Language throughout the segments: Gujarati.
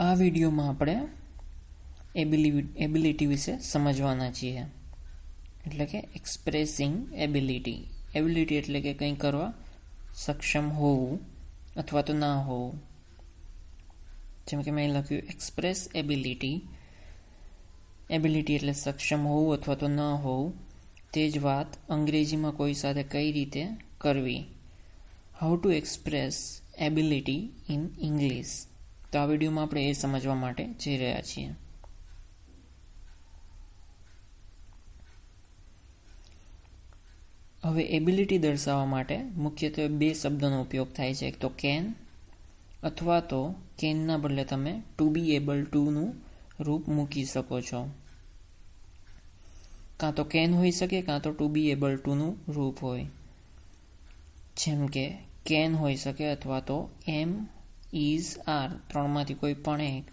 આ વિડીયોમાં આપણે એબિલિ એબિલિટી વિશે સમજવાના છીએ. એટલે કે એક્સપ્રેસિંગ એબિલિટી એબિલિટી એટલે કે કંઈ કરવા સક્ષમ હોવું અથવા તો ના હોવું. જેમ કે મેં લખ્યું એક્સપ્રેસ એબિલિટી એબિલિટી એટલે સક્ષમ હોવું અથવા તો ન હોવું. તે જ વાત અંગ્રેજીમાં કોઈ સાથે કઈ રીતે કરવી? How to express ability in English તો આ વિડીયોમાં આપણે એ સમજવા માટે જઈ રહ્યા છીએ. હવે એબિલિટી દર્શાવવા માટે મુખ્યત્વે બે શબ્દોનો ઉપયોગ થાય છે. એક તો કેન અથવા તો કેનના બદલે તમે ટુ બી એબલ ટુનું રૂપ મૂકી શકો છો. કાં તો કેન હોઈ શકે, કાં તો ટુ બી એબલ ટુનું રૂપ હોય. જેમ કે કેન હોઈ શકે અથવા તો એમ ઇઝ આર ત્રણમાંથી કોઈ પણ એક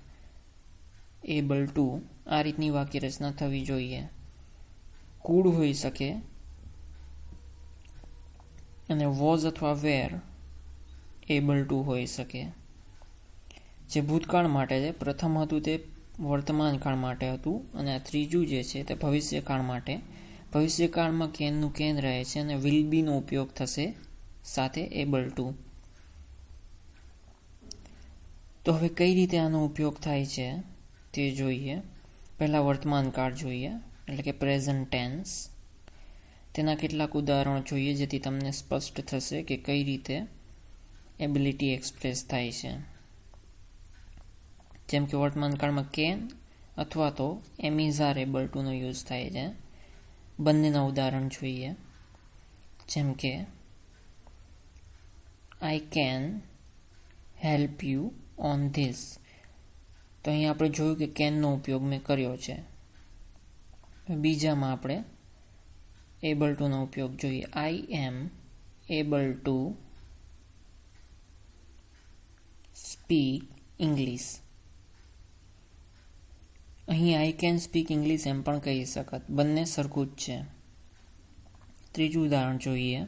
એબલ ટુ આ રીતની વાક્ય રચના થવી જોઈએ. કુડ હોઈ શકે, અને વોઝ અથવા વેર એબલ ટુ હોઈ શકે. જે ભૂતકાળ માટે છે, પ્રથમ હતું તે વર્તમાન કાળ માટે હતું, અને આ ત્રીજું જે છે તે ભવિષ્યકાળ માટે. ભવિષ્યકાળમાં કેનનું કેન રહે છે, અને વિલ બીનો ઉપયોગ થશે સાથે એબલ ટુ તો હવે કઈ રીતે આનો ઉપયોગ થાય છે તે જોઈએ. પહેલાં વર્તમાન કાળ જોઈએ, એટલે કે પ્રેઝન્ટ ટેન્સ તેના કેટલાક ઉદાહરણો જોઈએ જેથી તમને સ્પષ્ટ થશે કે કઈ રીતે એબિલિટી એક્સપ્રેસ થાય છે. જેમ કે વર્તમાન કાળમાં કેન અથવા તો એમિઝાર એબલ ટુનો યુઝ થાય છે. બંનેના ઉદાહરણ જોઈએ. જેમ કે I can help you on this તો અહીં આપણે જોયું કે કેનનો ઉપયોગ મેં કર્યો છે. બીજામાં આપણે એબલ ટુનો ઉપયોગ જોઈએ. I am able to speak English અહીં આઈ કેન સ્પીક ઇંગ્લિશ એમ પણ કહી શકત. બંને સરખું જ છે. ત્રીજું ઉદાહરણ જોઈએ.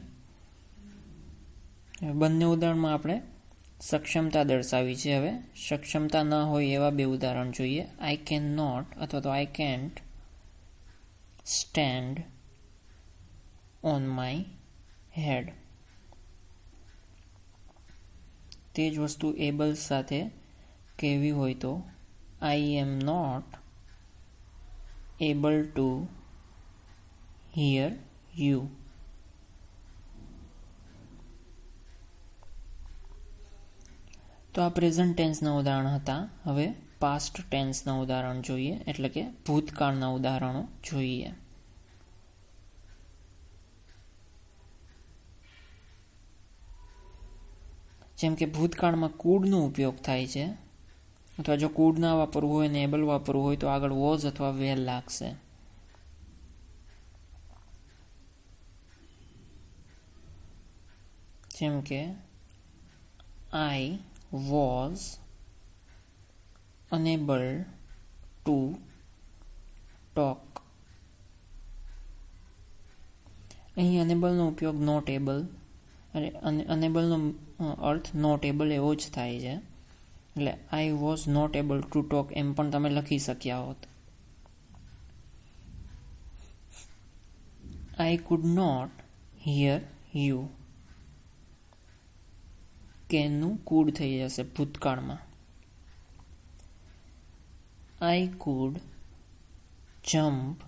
બંને ઉદાહરણમાં આપણે સક્ષમતા દર્શાવી છે હવે. સક્ષમતા ન હોય એવા બે ઉદાહરણ જોઈએ. આઈ કેન નોટ અથવા તો I can't stand on my head તે જ વસ્તુ એબલ્સ સાથે કહેવી હોય તો I am not able to hear you તો આ પ્રેઝન્ટ ટેન્સના ઉદાહરણ હતા. હવે પાસ્ટ ટેન્સના ઉદાહરણ જોઈએ, એટલે કે ભૂતકાળના ઉદાહરણો જોઈએ. જેમ કે ભૂતકાળમાં કુડનો ઉપયોગ થાય છે, અથવા જો કુડ ના વાપરવું હોય ને એબલ વાપરવું હોય, તો આગળ વોઝ અથવા વેલ લાગશે. જેમ કે I was unable to talk અહીં અનેબલનો ઉપયોગ નોટ એબલ અને અનેબલનો અર્થ નોટ એબલ એવો જ થાય છે. એટલે I was not able to talk એમ પણ તમે લખી શક્યા હોત. I could not hear you કેનનું could થઈ જશે ભૂતકાળમાં. I could jump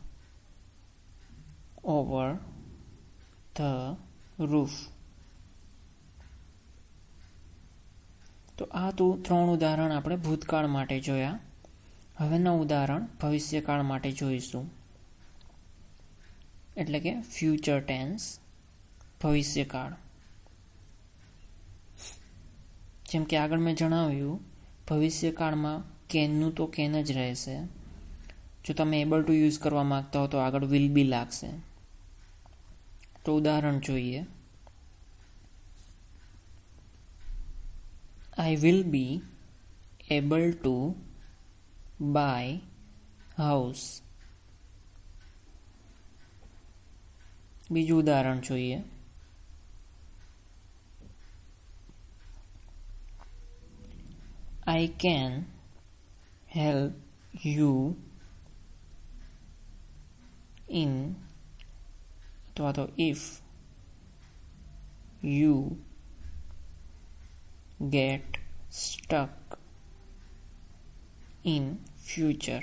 over the roof તો આ તો ત્રણ ઉદાહરણ આપણે ભૂતકાળ માટે જોયા. હવેના ઉદાહરણ ભવિષ્યકાળ માટે જોઈશું. એટલે કે ફ્યુચર ટેન્સ ભવિષ્યકાળ. જેમ કે આગળ મેં જણાવ્યું, ભવિષ્યકાળમાં કેનનું તો કેન જ રહેશે. જો તમે એબલ ટુ યુઝ કરવા માંગતા હો તો આગળ વિલ બી લાગશે. તો ઉદાહરણ જોઈએ. I will be able to buy house બીજું ઉદાહરણ જોઈએ. I can help you in અથવા તો if you get stuck in future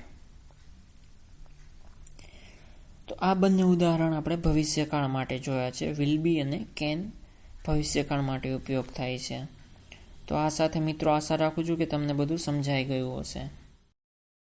તો આ બંને ઉદાહરણ આપણે ભવિષ્યકાળ માટે જોયા છે. વિલ બી અને કેન ભવિષ્યકાળ માટે ઉપયોગ થાય છે. તો આ સાથે મિત્રો આશા રાખું છું કે તમને બધું સમજાઈ ગયું હશે.